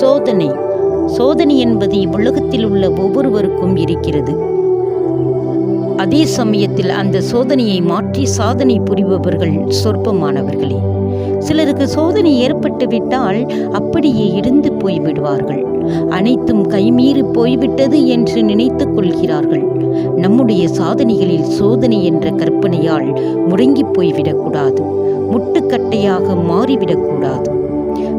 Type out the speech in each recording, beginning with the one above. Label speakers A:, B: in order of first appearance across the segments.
A: சோதனை. சோதனை என்பது இவ்வுலகத்தில் உள்ள ஒவ்வொருவருக்கும் இருக்கிறது. அதே சமயத்தில் அந்த சோதனையை மாற்றி சாதனை புரிபவர்கள் சொற்பமானவர்களே. சிலருக்கு சோதனை ஏற்பட்டு விட்டால் அப்படியே இடிந்து போய்விடுவார்கள் அனைத்தும் கைமீறி போய்விட்டது என்று நினைத்துக் கொள்கிறார்கள். நம்முடைய சாதனைகளில் சோதனை என்ற கற்பனையால் முடங்கி போய்விடக்கூடாது. முட்டுக்கட்டையாக மாறிவிடக்கூடாது.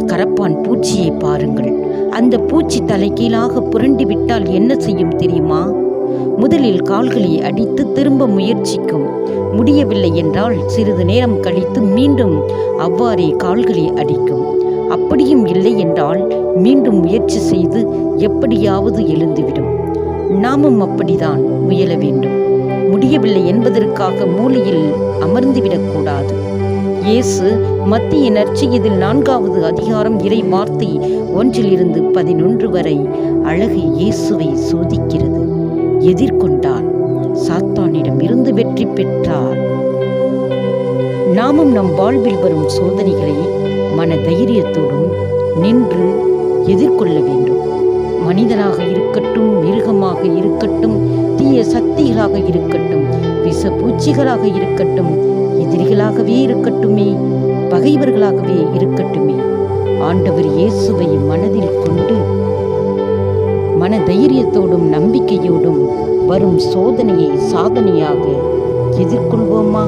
A: கரப்பான் பூச்சியை பாருங்கள். அந்த பூச்சி தலைகீழாக புரண்டு விட்டால் என்ன செய்யும் தெரியுமா? முதலில் கால்களை அடித்து திரும்ப முயற்சிக்கும். முடியவில்லை என்றால் சிறிது நேரம் கழித்து மீண்டும் அவ்வாறே கால்களை அடிக்கும். அப்படியும் இல்லை என்றால் மீண்டும் முயற்சி செய்து எப்படியாவது எழுந்துவிடும். நாமும் அப்படிதான் முயல வேண்டும். முடியவில்லை என்பதற்காக மூலையில் அமர்ந்துவிடக்கூடாது. இயேசு மத்திய நற்செய்தியில் நான்காவது அதிகாரம் இறை வார்த்தை ஒன்றிலிருந்து பதினொன்று வரை அழகு இயேசுவை சோதிக்கிறது. எதிர்கொண்டார் சாத்தானிடம் இருந்து வெற்றி பெற்றார். நாமும் நம் வாழ்வில் வரும் சோதனைகளை மன தைரியத்தோடும் நின்று எதிர்கொள்ள வேண்டும். மனிதனாக இருக்கட்டும் மிருகமாக இருக்கட்டும் தீய சக்திகளாக இருக்கட்டும் விஷ பூச்சிகளாக இருக்கட்டும் எதிரிகளாகவே இருக்கட்டுமே பகைவர்களாகவே இருக்கட்டுமே. ஆண்டவர் இயேசுவை மனதில் கொண்டு மன தைரியத்தோடும் நம்பிக்கையோடும் வரும் சோதனையை சாதனையாக எதிர்கொள்வோமா?